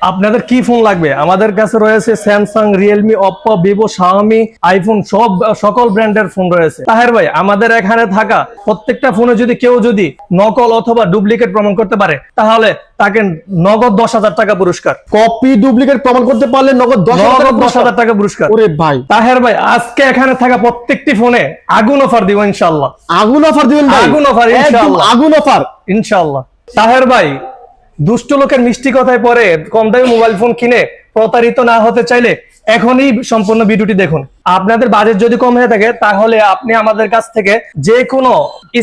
আপনাদের কি ফোন লাগবে? আমাদের কাছে রয়েছে Samsung Realme Oppo Vivo Xiaomi iPhone সব সকল ব্র্যান্ডের ফোন রয়েছে। তাহের ভাই আমাদের এখানে থাকা প্রত্যেকটা ফোনে যদি কেউ যদি নকল অথবা ডুপ্লিকেট প্রমাণ করতে পারে তাহলে তাকে নগদ দশ হাজার টাকা পুরস্কার। কপি ডুপ্লিকেট প্রমাণ করতে পারলে নগদ দশ হাজার টাকা পুরস্কার। ওরে ভাই। তাহের ভাই আজকে এখানে থাকা প্রত্যেকটি ফোনে আগুন অফার দিব ইনশাল্লাহ আগুন অফার দিবেন আগুন ইনশাআল্লাহ। আগুন অফার ইনশাল্লাহ তাহের ভাই দুষ্ট লোকের মিষ্টি কথায় পরে কম মোবাইল ফোন কিনে প্রতারিত না হতে চাইলে এখনই সম্পূর্ণ ভিডিওটি দেখুন। আপনাদের বাজেট যদি কম হয়ে থাকে তাহলে আপনি আমাদের কাছ থেকে যে কোনো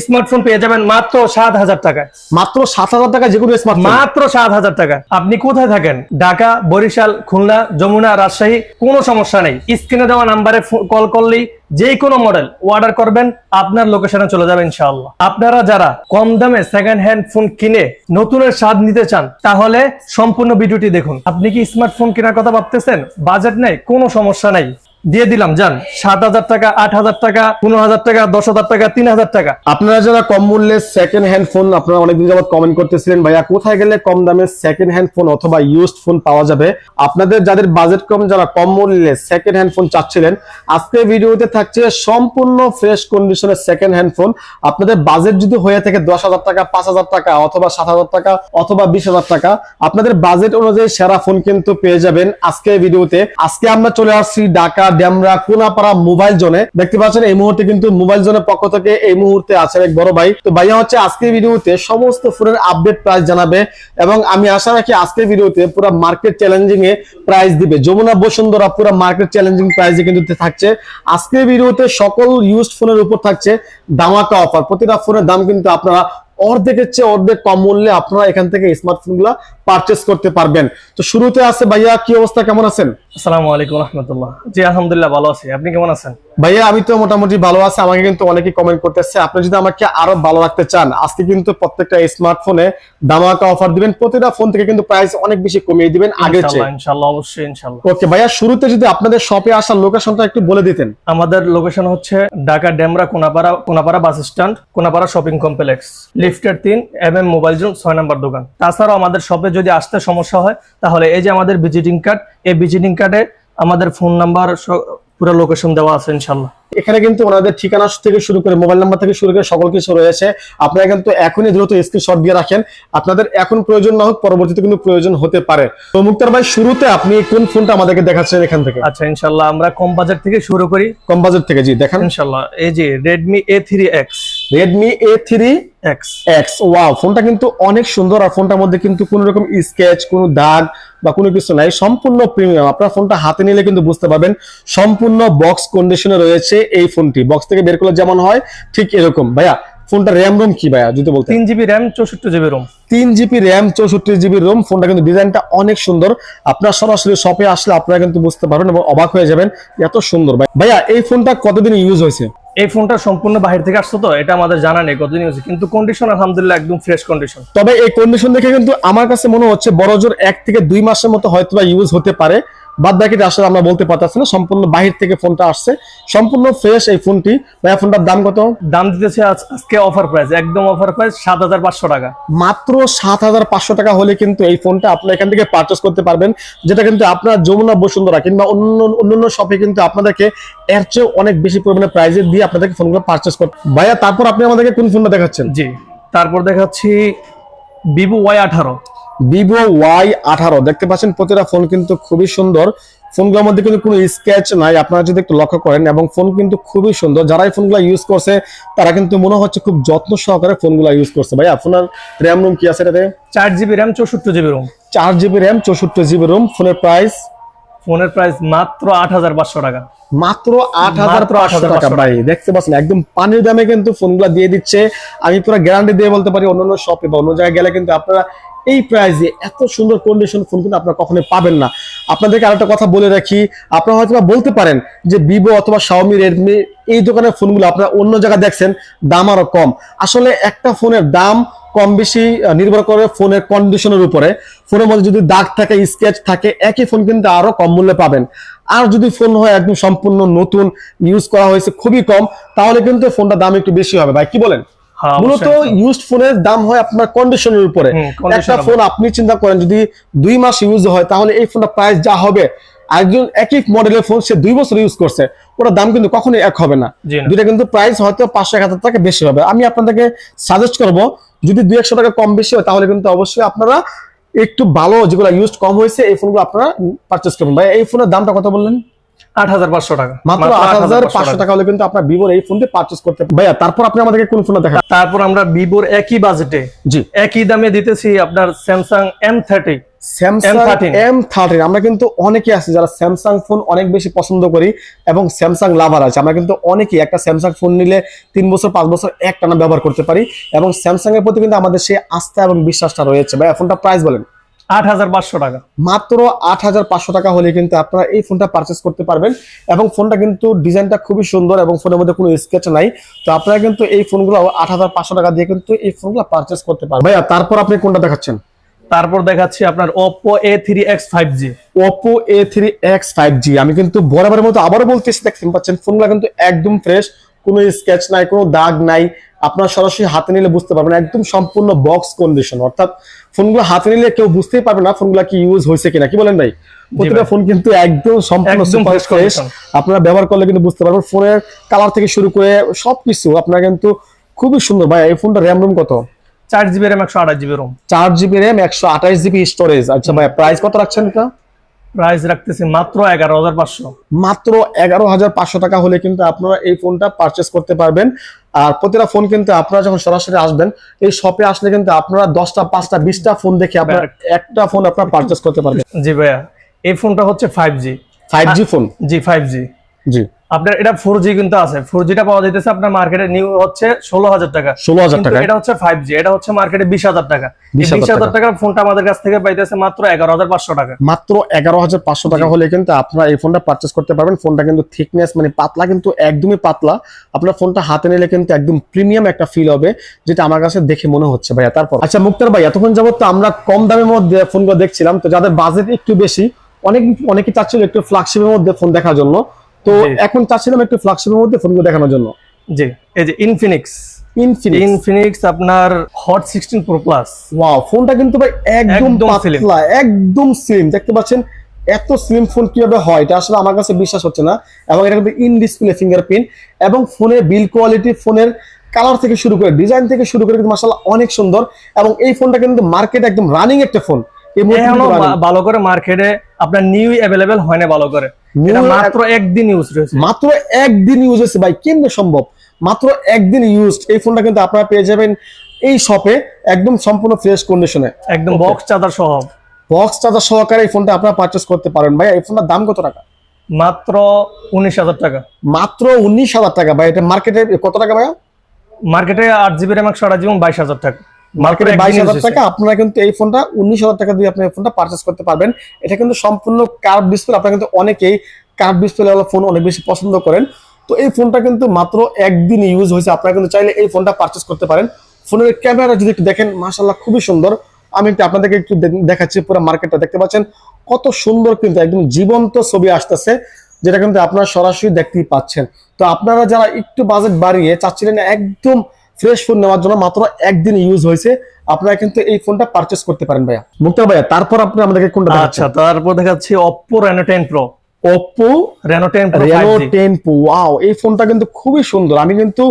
স্মার্টফোন পেয়ে যাবেন মাত্র সাত হাজার টাকায়। মাত্র সাত হাজার টাকা যে কোনো স্মার্টফোন মাত্র সাত হাজার টাকা আপনি কোথায় থাকেন? ঢাকা বরিশাল খুলনা যমুনা রাজশাহী কোনো সমস্যা নেই। স্ক্রিনে দেওয়া নাম্বারে কল করলেই যে কোনো মডেল অর্ডার করবেন আপনার লোকেশনে চলে যাবে ইনশাআল্লাহ। আপনারা যারা কম দামে সেকেন্ড হ্যান্ড ফোন কিনে নতুনের স্বাদ নিতে চান তাহলে সম্পূর্ণ ভিডিওটি দেখুন। আপনি কি স্মার্টফোন কেনার কথা ভাবতেছেন? বাজেট নেই কোনো সমস্যা নাই। দিয়ে দিলাম, যান। সাত হাজার টাকা, আট হাজার টাকা, পনেরো হাজার টাকা, দশ হাজার টাকা, তিন হাজার টাকা। আপনারা যারা কম মূল্যে সেকেন্ড হ্যান্ড ফোন আপনারা অনেকদিন যাবত কমেন্ট করতেছিলেন, ভাইয়া, কোথায় গেলে কম দামে সেকেন্ড হ্যান্ড ফোন অথবা ইউজড ফোন পাওয়া যাবে? আপনাদের যাদের বাজেট কম, যারা কম মূল্যে সেকেন্ড হ্যান্ড ফোন চাচ্ছিলেন, আজকে ভিডিওতে থাকছে সম্পূর্ণ ফ্রেশ কন্ডিশনের সেকেন্ড হ্যান্ড ফোন আপনাদের বাজেট যদি হয়ে থাকে দশ হাজার টাকা, পাঁচ হাজার টাকা, অথবা সাত হাজার টাকা, অথবা বিশ হাজার টাকা, আপনাদের বাজেট অনুযায়ী সেরা ফোন কিন্তু পেয়ে যাবেন আজকে ভিডিওতে। আজকে আমরা চলে আসছি ঢাকা ড্যামরা কোনাপাড়া মোবাইল জোনে। দেখতে পাচ্ছেন, এই মুহূর্তে কিন্তু মোবাইল জোনের পক্ষ থেকে এই মুহূর্তে আছেন এক বড় ভাই। তো ভাইয়া হচ্ছে আজকের ভিডিওতে সমস্ত ফোনের আপডেট প্রাইস জানাবে এবং আমি আশা রাখি আজকের ভিডিওতে পুরো মার্কেট চ্যালেঞ্জিং এ প্রাইস দিবে। যমুনা বসুন্ধরা পুরো মার্কেট চ্যালেঞ্জিং প্রাইসে কিন্তু থাকছে। আজকের ভিডিওতে সকল ইউজড ফোনের উপর থাকছে দামাকা অফার প্রতিটা ফোনের দাম কিন্তু আপনারা অর্ধেকের চেয়ে অর্ধেক কম মূল্যে আপনারা এখান থেকে স্মার্টফোনগুলা পারচেস করতে পারবেন। তো শুরুতে আছে ভাইয়া কি অবস্থা? কেমন আছেন? আসসালামু আলাইকুম রহমতুল্লাহ। জি আলহামদুলিল্লাহ ভালো আছি। আপনি কেমন আছেন? ভাইয়া আমি তো মোটামুটি ভালো আছি। আমাকে কিন্তু অনেকেই কমেন্ট করতেছে আপনি যদি আমাকে আরও ভালো রাখতে চান আজকে কিন্তু প্রত্যেকটা স্মার্টফোনে দামাকা অফার দিবেন। প্রতিটা ফোন থেকে কিন্তু প্রাইস অনেক বেশি কমিয়ে দিবেন আগে চেয়ে। ইনশাল্লাহ ইনশাল্লাহ অবশ্যই ইনশাল্লাহ। ওকে ভাইয়া শুরুতে যদি আপনাদের শপে আসার লোকেশনটা একটু বলে দিতেন। আমাদের লোকেশন হচ্ছে Dhaka Demra Konapara Konapara bus stand Konapara shopping complex. লিফটের তিন এম এম মোবাইল জোন ছয় নম্বর দোকান। তাছাড়াও আমাদের শপে যদি আসতে সমস্যা হয় তাহলে এই যে আমাদের ভিজিটিং কার্ড এই ভিজিটিং কার্ডে আমাদের ফোন নাম্বার পুরো লোকেশন দেওয়া আছে ইনশাল্লাহ এখানে কিন্তু ওনাদের ঠিকানা থেকে শুরু করে মোবাইল নাম্বার থেকে শুরু করে সকল কিছু রয়েছে। আপনারা কিন্তু এখনই দ্রুত স্ক্রিনশট দিয়ে রাখেন। আপনাদের এখন প্রয়োজন না হোক পরবর্তীতে কিন্তু প্রয়োজন হতে পারে। তো মুক্তার ভাই শুরুতে আপনি কোন ফোনটা আমাদেরকে দেখাচ্ছেন এখান থেকে? আচ্ছা ইনশাল্লাহ আমরা কম বাজার থেকে শুরু করি। কম বাজেট থেকে জি দেখেন। ইনশাল্লাহ এই যে Redmi A three X Redmi A three X X wow ফোনটা কিন্তু অনেক সুন্দর আর ফোনটার মধ্যে কিন্তু কোনো রকম স্কেচ কোনো দাগ বা কোনো কিছু নাই। সম্পূর্ণ প্রিমিয়াম আপনার ফোনটা হাতে নিলে কিন্তু বুঝতে পারবেন সম্পূর্ণ বক্স কন্ডিশনে রয়েছে এই ফোনটি বক্স থেকে বের করলে যেমন হয় ঠিক এরকম। ভাইয়া ফোনটা র্যাম রোম কি ভাইয়া? যদি বলতে তিন জিবি র্যাম চৌষট্টি জিবি রোম তিন জিবি র্যাম চৌষট্টি জিবি রোম ফোনটা কিন্তু ডিজাইনটা অনেক সুন্দর। আপনার সরাসরি শপে আসলে আপনারা কিন্তু বুঝতে পারবেন এবং অবাক হয়ে যাবেন এত সুন্দর। ভাই ভাইয়া এই ফোনটা কতদিন ইউজ হয়েছে? এই ফোনটা সম্পূর্ণ বাহির থেকে আসছে তো এটা আমাদের জানা নেই কতদিন হয়েছে। কিন্তু কন্ডিশন আলহামদুলিল্লাহ একদম ফ্রেশ কন্ডিশন তবে এই কন্ডিশন দেখে কিন্তু আমার কাছে মনে হচ্ছে বড় জোর এক থেকে দুই মাসের মতো হয়তো ইউজ হতে পারে। বাদ বাকিটা আসলে আমরা বলতে পারতেছি না সম্পূর্ণ বাহির থেকে ফোনটা আসছে। সম্পূর্ণ ফ্রেশ এই ফোনটি। ভাইয়া ফোনটার দাম কত? দাম দিতেছে আজকে অফার প্রাইস একদম অফার প্রাইস সাত হাজার পাঁচশো টাকা। মাত্র সাত হাজার পাঁচশো টাকা হলে কিন্তু এই ফোনটা আপনার এখান থেকে পারচেস করতে পারবেন যেটা কিন্তু আপনার যমুনা বসুন্ধরা কিংবা অন্য অন্যান্য শপে কিন্তু আপনাদেরকে এর চেয়ে অনেক বেশি পরিমাণে প্রাইজে দিয়ে আপনাদেরকে ফোনগুলো পারচেস করতে ভাইয়া তারপর আপনি আমাদেরকে কোন ফোনটা দেখাচ্ছেন? জি তারপর দেখাচ্ছি ভিভো ওয়াই আঠারো। ভিভো ওয়াই আঠারো। দেখতে পাচ্ছেন প্রতিটা ফোন কিন্তু খুবই সুন্দর। ফোনগুলোর মধ্যে কিন্তু কোনো স্কেচ নাই। আপনারা যদি একটু লক্ষ্য করেন এবং ফোন কিন্তু খুবই সুন্দর। যারা এই ফোনগুলো ইউজ করছে তারা কিন্তু মনে হচ্ছে খুব যত্ন সহকারে ফোনগুলো ইউজ করছে। ভাই আপনার র্যাম রুম কি আছে এটাতে? চার জিবি র্যাম চৌষট্টি জিবি রোম চার জিবি র্যাম চৌষট্টি জিবি রুম ফোনের প্রাইস ফোনের প্রাইস মাত্র আট হাজার পাঁচশো টাকা। মাত্র আট হাজার পাঁচশো 8,500 টাকা ভাই। দেখতে পাচ্ছেন একদম পানির দামে কিন্তু ফোনগুলো দিয়ে দিচ্ছে। আমি পুরো গ্যারান্টি দিয়ে বলতে পারি অন্যান্য শপে বা অন্য জায়গায় গেলে কিন্তু আপনারা এই প্রাইসে এত সুন্দর কন্ডিশন ফোন কিন্তু আপনারা কখনোই পাবেন না। আপনাদেরকে আরেকটা কথা বলে রাখি, আপনারা হয়তো বলতে পারেন যে ভিভো অথবা শাওমি রেডমি এই দোকানের ফোনগুলো আপনারা অন্য জায়গায় দেখছেন, দাম আরও কম। আসলে একটা ফোনের দাম কম বেশি নির্ভর করে ফোনের কন্ডিশনের উপরে। ফোনের মধ্যে যদি দাগ থাকে স্কেচ থাকে, একই ফোন কিন্তু আরও কম মূল্যে পাবেন। আর যদি ফোন হয় একদম সম্পূর্ণ নতুন ইউজ করা হয়েছে খুবই কম, তাহলে কিন্তু ফোনটার দাম একটু বেশি হবে। ভাই, কি বলেন? মূলত অবশ্যই। ইউজড ফোনের দাম হয় আপনার কন্ডিশনের উপরে। একটা ফোন আপনি চিন্তা করেন যদি দুই মাস ইউজ হয় তাহলে এই ফোনটা প্রাইস যা হবে একজন একই মডেলের ফোন সে দুই বছর ইউজ করছে ওটার দাম কিন্তু কখনোই এক হবে না। দুইটা কিন্তু প্রাইস হয়তো পাঁচশো এক হাজার টাকা বেশি হবে। আমি আপনাদেরকে সাজেস্ট করব যদি দুই একশো টাকা কম বেশি হয় তাহলে কিন্তু অবশ্যই আপনারা একটু ভালো যেগুলো ইউজ কম হয়েছে এই ফোনগুলো আপনারা পারচেস করবেন। ভাই এই ফোনের দামটা কত বললেন? আট হাজার পাঁচশো টাকা। মাত্র আট হাজার পাঁচশো টাকা। হলে কিন্তু আপনার ভিভোর এই ফোনটি পারচেস করতে ভাইয়া তারপর আপনি আমাদেরকে কোন ফোনটা দেখান? তারপর আমরা ভিভোর একই বাজেটে জি। একই দামে দিতেছি আপনার Samsung M thirty Samsung M thirteen আমরা কিন্তু অনেকে আছি যারা স্যামসাং ফোন অনেক বেশি পছন্দ করি এবং স্যামসাং লাভার আছে। আমরা কিন্তু অনেকেই একটা স্যামসাং ফোন নিলে তিন বছর পাঁচ বছর এক টানা ব্যবহার করতে পারি এবং স্যামসাং এর প্রতি কিন্তু আমাদের সেই আস্থা এবং বিশ্বাসটা রয়েছে। ভাই ফোনটা প্রাইস বলেন। আট হাজার পাঁচশো টাকা। মাত্র আট হাজার পাঁচশো টাকা হলে কিন্তু আপনারা এই ফোনটা পারচেস করতে পারবেন এবং ফোনটা কিন্তু ডিজাইনটা খুবই সুন্দর এবং ফোনের মধ্যে কোনো স্কেচ নাই। তো আপনারা কিন্তু এই ফোনগুলো আট হাজার পাঁচশো টাকা দিয়ে কিন্তু এই ফোনগুলো পারচেস করতে পারবেন। ভাইয়া তারপর আপনি কোনটা দেখাচ্ছেন? তারপর দেখাচ্ছি আপনার Oppo A three X five G Oppo A three X five G আমি কিন্তু বরাবরের মতো আবারও বলতেছি দেখতে পাচ্ছেন ফোনগুলো কিন্তু একদম ফ্রেশ কোনো স্কেচ নাই কোনো দাগ নাই। আপনার সরাসরি হাতে নিলে বুঝতে পারবেন একদম সম্পূর্ণ বক্স কন্ডিশন অর্থাৎ ফোনগুলো হাতে নিলে কেউ বুঝতেই পারবে না ফোনগুলো কি ইউজ হয়েছে কিনা। কি বলেন ভাই? প্রতিটা ফোন কিন্তু একদম সম্পূর্ণ সুপার ফ্রেশ আপনারা ব্যবহার করলে কিন্তু বুঝতে পারবেন ফোনের কালার থেকে শুরু করে সবকিছু আপনার কিন্তু খুবই সুন্দর। ভাই এই ফোনটা র্যাম রুম কত? চার জিবি র্যাম একশো আঠাশ জিবি রোম চার জিবি র্যাম একশো আঠাশ জিবি স্টোরেজ আচ্ছা ভাই প্রাইস কত রাখছেন এটা? প্রাইস রাখতেছি মাত্র এগারো হাজার পাঁচশো। মাত্র এগারো হাজার পাঁচশো টাকা হলে কিন্তু আপনারা এই ফোনটা পারচেস করতে পারবেন। আর প্রতিটা ফোন কিন্তু আপনারা যখন সরাসরি আসবেন এই শপে আসলে কিন্তু আপনারা দশটা পাঁচটা বিশটা ফোন দেখে আপনার একটা ফোন আপনার পারচেস করতে পারবেন। জি ভাইয়া এই ফোনটা হচ্ছে five G five G phone G five G G. আপনার এটা ফোর জি কিন্তু আছে। ফোর জিটা পাওয়া যাইতেছে আপনার মার্কেটে নিউ হচ্ছে ষোলো হাজার টাকা। ষোলো হাজার টাকা। এটা হচ্ছে ফাইভ জি এটা হচ্ছে মার্কেটে বিশ হাজার টাকা। বিশ হাজার টাকার ফোনটা আমাদের কাছ থেকে পাইতেছে মাত্র এগারো হাজার পাঁচশো টাকা। মাত্র এগারো হাজার পাঁচশো টাকা হলে কিন্তু আপনারা এই ফোনটা পারচেস করতে পারবেন। ফোনটা কিন্তু থিকনেস মানে পাতলা কিন্তু একদমই পাতলা। আপনার ফোনটা হাতে নিলে কিন্তু একদম প্রিমিয়াম একটা ফিল হবে যেটা আমার কাছে দেখে মনে হচ্ছে ভাইয়া। তারপর আচ্ছা মুক্তার ভাই এতক্ষণ যাবত তো আমরা কম দামের মধ্যে ফোনগুলো দেখছিলাম। তো যাদের বাজেট একটু বেশি অনেক অনেকে চাচ্ছিল একটু ফ্ল্যাগশিপের মধ্যে ফোন দেখার জন্য। তো এখন চাচ্ছিলাম একটু ফ্ল্যাগশিপের মধ্যে ফোনগুলো দেখানোর জন্য। জি এই যে ইনফিনিক্স ইনফিনিক্স ইনফিনিক্স আপনার হট প্রো প্লাস ওয়াও ফোনটা কিন্তু ভাই একদম একদম পাতলা একদম স্লিম দেখতে পাচ্ছেন এত স্লিম ফোন কীভাবে হয়? এটা আসলে আমার কাছে বিশ্বাস হচ্ছে না। এবং এটা কিন্তু ইন ডিসপ্লে ফিঙ্গারপ্রিন্ট এবং ফোনের বিল কোয়ালিটি ফোনের কালার থেকে শুরু করে ডিজাইন থেকে শুরু করে কিন্তু মাসাল্লাহ অনেক সুন্দর। এবং এই ফোনটা কিন্তু মার্কেটে একদম রানিং একটা ফোন ভালো করে মার্কেটে আপনার নিউ অ্যাভেলেবেল হয় না ভালো করে। এটা মাত্র একদিন ইউজ রয়েছে। মাত্র একদিন ইউজ হয়েছে ভাই কেমনে সম্ভব? মাত্র একদিন ইউজ এই ফোনটা কিন্তু আপনারা পেয়ে যাবেন এই শপে একদম সম্পূর্ণ ফ্রেশ কন্ডিশনে একদম বক্স চার্জার সহ। বক্স চার্জার সহকারে এই ফোনটা আপনারা পারচেস করতে পারেন। ভাই এই ফোনটার দাম কত টাকা? মাত্র উনিশ হাজার টাকা। মাত্র উনিশ হাজার টাকা। ভাই এটা মার্কেটে কত টাকা ভাইয়া? মার্কেটে আট জিবি র্যাম একশো আঠাশ জিবি বাইশ হাজার টাকা। মার্কেটে বাইশ হাজার টাকা আপনারা কিন্তু এই ফোনটা উনিশ হাজার টাকা দিয়ে আপনি এই ফোনটা পারচেস করতে পারবেন। এটা কিন্তু সম্পূর্ণ কার্ভ ডিসপ্লে আপনারা কিন্তু অনেকেই কার্ভ ফোন অনেক বেশি পছন্দ করেন। তো এই ফোনটা কিন্তু মাত্র একদিন ইউজ হয়েছে। আপনারা কিন্তু চাইলে এই ফোনটা পারচেস করতে পারেন। ফোনের ক্যামেরা যদি একটু দেখেন মাশাল্লাহ খুবই সুন্দর। আমি একটু আপনাদেরকে একটু দেখাচ্ছি পুরো মার্কেটটা দেখতে পাচ্ছেন কত সুন্দর কিন্তু একদম জীবন্ত ছবি আসতেছে যেটা কিন্তু আপনারা সরাসরি দেখতেই পাচ্ছেন। তো আপনারা যারা একটু বাজেট বাড়িয়ে চাচ্ছিলেন একদম ফ্রেশ ফোন নেওয়ার জন্য মাত্র একদিন ইউজ হয়েছে। আপনারা কিন্তু এই ফোনটা পারচেস করতে পারেন ভাইয়া। মুক্তা ভাইয়া তারপর আপনি আমাদেরকে কোনটা আচ্ছা তারপর দেখাচ্ছি Oppo Reno ten Pro Oppo Reno ten Pro Reno ten Pro wow এই ফোনটা কিন্তু খুবই সুন্দর। আমি কিন্তু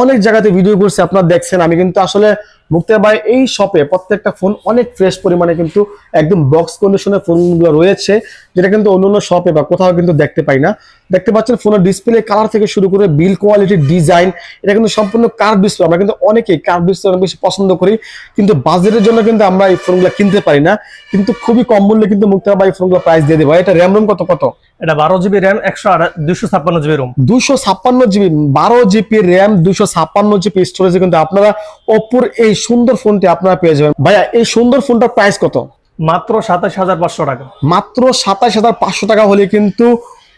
অনেক জায়গাতে ভিডিও করছি আপনারা দেখছেন। আমি কিন্তু আসলে মুক্তা ভাই এই শপে প্রত্যেকটা ফোন অনেক ফ্রেশ পরিমাণে কিন্তু একদম বক্স কন্ডিশনের ফোনগুলো রয়েছে যেটা কিন্তু অন্য অন্য শপে বা কোথাও কিন্তু দেখতে পাই না। দেখতে পাচ্ছেন ফোনের ডিসপ্লে কালার থেকে শুরু করে বিল কোয়ালিটি ডিজাইন এটা কিন্তু সম্পূর্ণ কার্ভ ডিসপ্লে আমরা কিন্তু অনেকেই কার্ভ ডিসপ্লে অনেক বেশি পছন্দ করি কিন্তু বাজেটের জন্য কিন্তু আমরা এই ফোনগুলো কিনতে পারি না। কিন্তু খুবই কম মূল্যে কিন্তু মুক্তা ভাই ফোনগুলো প্রাইস দিয়ে দেবো। এটা র্যাম রোম কত কত? এটা বারো জিবি র্যাম একশো দুশো ছাপ্পান্ন জিবি রুম দুশো ছাপ্পান্ন জিবি বারো জিবি র্যাম দুশো ছাপ্পান্ন জিবি স্টোরেজে কিন্তু আপনারা ওপ্পোর এই সুন্দর ফোনটি আপনারা পেয়ে যাবেন। ভাইয়া এই সুন্দর ফোনটার প্রাইস কত? মাত্র সাতাশ হাজার পাঁচশো টাকা। মাত্র সাতাশ হাজার পাঁচশো টাকা হলে কিন্তু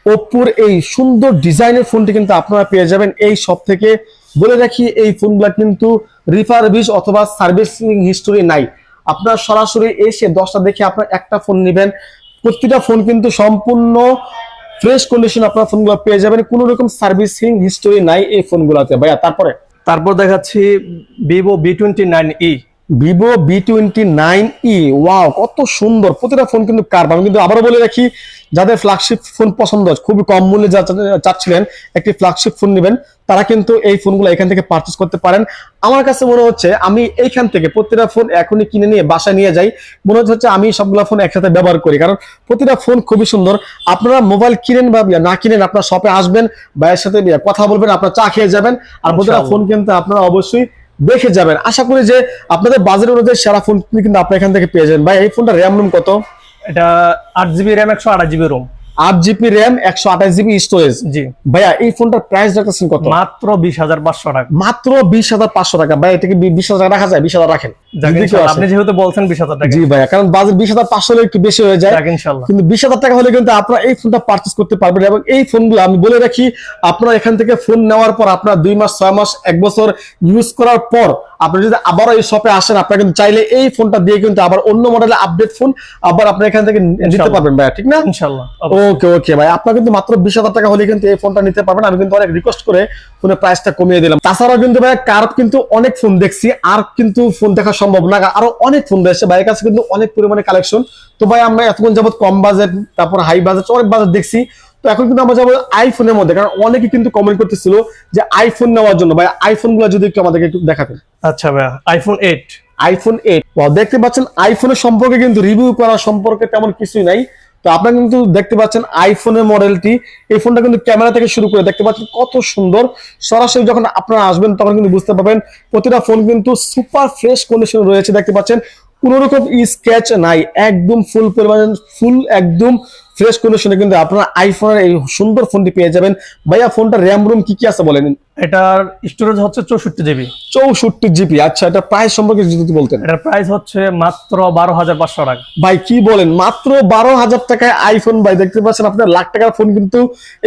ওপ্পোর এই সুন্দর ডিজাইনের ফোনটি কিন্তু আপনারা পেয়ে যাবেন। এই সব থেকে বলে রাখি এই ফোনগুলো কিন্তু রিফারবিশ অথবা সার্ভিসিং হিস্টোরি নাই। আপনার সরাসরি এসে দশটা দেখে আপনার একটা ফোন নেবেন। প্রতিটা ফোন কিন্তু সম্পূর্ণ ফ্রেশ কন্ডিশন আপনার ফোনগুলো পেয়ে যাবেন। কোনো রকম সার্ভিসিং হিস্টোরি নাই এই ফোনগুলোতে ভাইয়া তারপরে? তারপর দেখাচ্ছি Vivo V twenty nine E Vivo V twenty nine E wow কত সুন্দর। প্রতিটা ফোন কিন্তু কার আমি কিন্তু আবারও বলে রাখি যাদের ফ্ল্যাগশিপ ফোন পছন্দ খুবই কম মূল্যে চাচ্ছিলেন একটি ফ্ল্যাগশিপ ফোন নেবেন তারা কিন্তু এই ফোনগুলো এখান থেকে পারচেস করতে পারেন। আমার কাছে মনে হচ্ছে আমি এইখান থেকে প্রতিটা ফোন এখনই কিনে নিয়ে বাসায় নিয়ে যাই। মনে হচ্ছে আমি সবগুলো ফোন একসাথে ব্যবহার করি কারণ প্রতিটা ফোন খুবই সুন্দর। আপনারা মোবাইল কিনেন বা না কিনেন আপনার শপে আসবেন ভাইয়ের সাথে কথা বলবেন আপনার চা খেয়ে যাবেন আর প্রতিটা ফোন কিন্তু আপনারা অবশ্যই দেখে যাবেন। আশা করি যে আপনাদের বাজেট অনুযায়ী সেরা ফোন কিন্তু আপনি এখান থেকে পেয়ে যাবেন। ভাই এই ফোনটা র্যাম রুম কত? এটা আট জিবি র্যাম একশো আঠাশ জিবি রোম আট জিবি র্যাম একশো আঠাশ জিবি স্টোরেজ জি। ভাইয়া এই ফোনটার প্রাইস রাখতেছেন কত? মাত্র বিশ হাজার পাঁচশো টাকা। মাত্র বিশ হাজার পাঁচশো টাকা। ভাই এটাকে বিশ হাজার টাকা রাখা যায়? বিশ হাজার রাখেন। আপনি যেহেতু বলছেন বিশ হাজার টাকা জি ভাইয়া কারণ বাজেট বিশ হাজার পাঁচশো একটু বেশি হয়ে যায়। ইনশাল্লাহ। কিন্তু বিশ হাজার টাকা হলে কিন্তু আপনারা এই ফোনটা পারচেস করতে পারবেন এবং এই ফোনগুলো আমি বলে রাখি আপনারা এখান থেকে ফোন নেওয়ার পর আপনার দুই মাস ছয় মাস এক বছর ইউজ করার পর আপনি যদি আবারও এই শপে আসেন আপনারা কিন্তু চাইলে এই ফোনটা দিয়ে কিন্তু আবার অন্য মডেলের আপডেট ফোন আবার আপনি এখান থেকে নিতে পারবেন ভাইয়া ঠিক না? ওকে ওকে ভাই আপনার কিন্তু মাত্র বিশ হাজার টাকা হলে কিন্তু এই ফোনটা নিতে পারবেন। আমি কিন্তু অনেক রিকোয়েস্ট করে ফোনের প্রাইসটা কমিয়ে দিলাম। তাছাড়াও কিন্তু ভাই কার কিন্তু অনেক ফোন দেখছি আর কিন্তু ফোন দেখা সম্ভব না। আরও অনেক ফোন রয়েছে। ভাইয়ের কাছে কিন্তু অনেক পরিমাণে কালেকশন তো ভাই আমরা এতক্ষণ যাবত কম বাজেট তারপর হাই বাজেট অনেক বাজেট দেখছি। তো এখন কিন্তু আমরা যাব আইফোনের মধ্যে। কারণ অনেকে কিন্তু কমেন্ট করতেছিল যে আইফোন নেওয়ার জন্য। ভাই আইফোনগুলো যদি একটু আমাদেরকে একটু দেখাতেন। আচ্ছা ভাইয়া আইফোন এইট আইফোন এইট দেখতে পাচ্ছেন আইফোনের সম্পর্কে কিন্তু রিভিউ করা সম্পর্কে তেমন কিছুই নাই। তো আপনারা কিন্তু দেখতে পাচ্ছেন আইফোনের মডেলটি এই ফোনটা কিন্তু ক্যামেরা থেকে শুরু করে দেখতে পাচ্ছেন কত সুন্দর। সরাসরি যখন আপনারা আসবেন, তখন কিন্তু বুঝতে পারবেন প্রতিটা ফোন কিন্তু সুপার ফ্রেশ কন্ডিশন রয়েছে। দেখতে পাচ্ছেন, কোনোরকম স্কেচ নাই, একদম ফুল পরিমাণ ফুল একদম ফ্রেশ কন্ডিশনে কিন্তু আপনারা আইফোনের এই সুন্দর ফোনটি পেয়ে যাবেন। ভাইয়া ফোনটা র্যাম রুম কি কি আছে বলেন? এটার স্টোরেজ হচ্ছে চৌষট্টি জিবি চৌষট্টি জিবি আচ্ছা এটা প্রাইস সম্পর্কে যদি বলতেন। এটার প্রাইস হচ্ছে মাত্র বারো হাজার পাঁচশো টাকা। ভাই কি বলেন? মাত্র বারো হাজার টাকায় আইফোন ভাই দেখতে পাচ্ছেন আপনার লাখ টাকার ফোন কিন্তু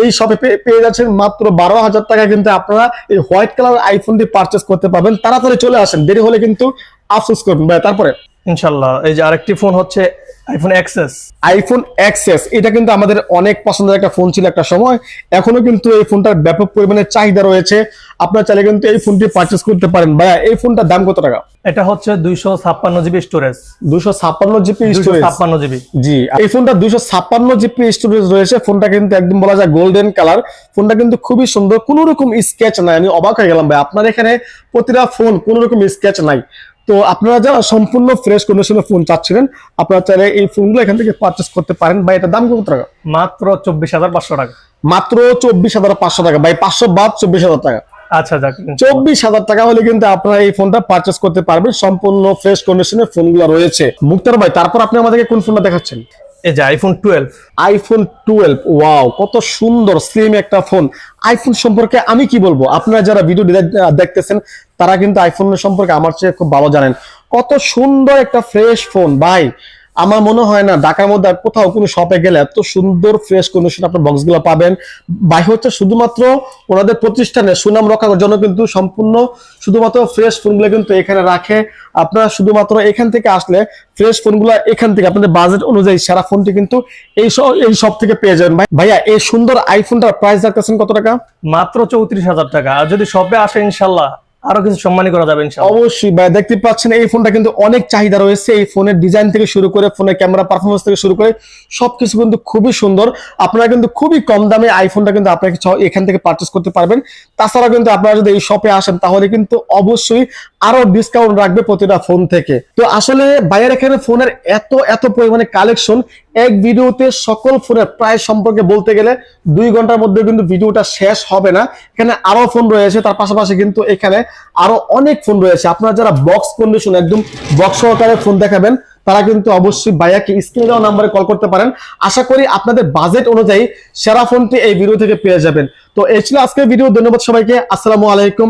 এই শপে পেয়ে যাচ্ছেন। মাত্র বারো হাজার টাকায় কিন্তু আপনারা এই হোয়াইট কালার আইফোনটি পারচেস করতে পারবেন। তাড়াতাড়ি চলে আসেন দেরি হলে কিন্তু আফসোস করবেন। ভাই তারপরে? ইনশাল্লাহ এই যে আরেকটি ফোন হচ্ছে আইফোন এক্সএস আইফোন এক্সএস এটা কিন্তু আমাদের অনেক পছন্দের একটা ফোন ছিল একটা সময়। এখনও কিন্তু এই ফোনটার ব্যাপক পরিমাণে চাহিদা রয়েছে। আপনারা চাইলে কিন্তু এই ফোনটি পারচেস করতে পারেন। ভাইয়া এই ফোনটার দাম কত টাকা? এটা হচ্ছে দুইশো ছাপ্পান্ন জিবি স্টোরেজ দুশো ছাপ্পান্ন জিবি দুইশো স্টোরেজ ছাপ্পান্ন জিবি। জি এই ফোনটা দুইশো ছাপ্পান্ন জিপি স্টোরেজ রয়েছে। ফোনটা কিন্তু একদম বলা যায় গোল্ডেন কালার ফোনটা কিন্তু খুবই সুন্দর। কোনো রকম স্কেচ নাই। আমি অবাক হয়ে গেলাম ভাই। আপনার এখানে প্রতিটা ফোন কোনো রকম স্কেচ নাই। তো আপনারা যারা সম্পূর্ণ ফ্রেশ কন্ডিশনের ফোন চাচ্ছিলেন আপনারা চাইলে এই ফোনগুলো এখান থেকে পারচেস করতে পারেন। ভাই এটার দাম কত টাকা? মাত্র চব্বিশ হাজার পাঁচশো টাকা। মাত্র চব্বিশ হাজার পাঁচশো টাকা। ভাই পাঁচশো বাদ চব্বিশ হাজার টাকা। আচ্ছা চব্বিশ হাজার টাকা হলে কিন্তু আপনারা এই ফোনটা পারচেস করতে পারবেন। সম্পূর্ণ ফ্রেশ কন্ডিশনের ফোনগুলো রয়েছে। মুক্তার ভাই তারপর আপনি আমাদেরকে কোন ফোনটা দেখাচ্ছেন? এই যে iPhone twelve iPhone twelve wow কত সুন্দর স্লিম একটা ফোন আইফোন সম্পর্কে আমি কি বলব? আপনারা যারা ভিডিও দেখতেছেন, তারা কিন্তু আইফোন সম্পর্কে আমার চেয়ে খুব ভালো জানেন। কত সুন্দর একটা ফ্রেশ ফোন ভাই। আমার মনে হয় না, ঢাকার মধ্যে আর কোথাও কোনো শপে গেলে এত সুন্দর ফ্রেশ কন্ডিশন আপনার বক্সগুলো পাবেন। বাই হচ্ছে শুধুমাত্র ওনাদের প্রতিষ্ঠানে সুনাম রক্ষা করার জন্য কিন্তু সম্পূর্ণ শুধুমাত্র ফ্রেশ ফোনগুলো কিন্তু এখানে রাখে। আপনারা শুধুমাত্র এখান থেকে আসলে ফ্রেশ ফোনগুলো এখান থেকে আপনাদের বাজেট অনুযায়ী সেরা ফোনটি কিন্তু এই এই সব থেকে পেয়ে যাবেন। ভাই, ভাইয়া, এই সুন্দর আইফোনটার প্রাইস রাখতেছেন কত টাকা? মাত্র চৌত্রিশ হাজার টাকা। আর যদি শপে আসে, ইনশাল্লাহ আরও কিছু সম্মানী করা যাবে অবশ্যই ভাই, দেখতে পাচ্ছেন এই ফোনটা কিন্তু অনেক চাহিদা রয়েছে। এই ফোনের ডিজাইন থেকে শুরু করে, ফোনের ক্যামেরা পারফরমেন্স থেকে শুরু করে, সবকিছু কিন্তু খুবই সুন্দর। আপনারা কিন্তু খুবই কম দামে আইফোনটা কিন্তু আপনারা এখান থেকে পারচেস করতে পারবেন। তাছাড়া কিন্তু আপনারা যদি এই শপে আসেন, তাহলে কিন্তু অবশ্যই আরও ডিসকাউন্ট রাখবে প্রতিটা ফোন থেকে। তো আসলে বাইরের এখানে ফোনের এত এত পরিমাণে কালেকশন এক ভিডিওতে সকল ফোনের প্রাইস সম্পর্কে বলতে গেলে দুই ঘণ্টার মধ্যে কিন্তু ভিডিওটা শেষ হবে না। এখানে আরও ফোন রয়েছে, তার পাশাপাশি কিন্তু এখানে আরও অনেক ফোন রয়েছে। আপনারা যারা বক্স কন্ডিশন একদম বক্স সহকারে ফোন দেখাবেন, তারা কিন্তু অবশ্যই বাইয়াকে স্ক্রিনে দেওয়া নাম্বারে কল করতে পারেন। আশা করি আপনাদের বাজেট অনুযায়ী সেরা ফোনটি এই ভিডিও থেকে পেয়ে যাবেন। তো এই ছিল আজকের ভিডিও ধন্যবাদ সবাইকে, আসসালামু আলাইকুম।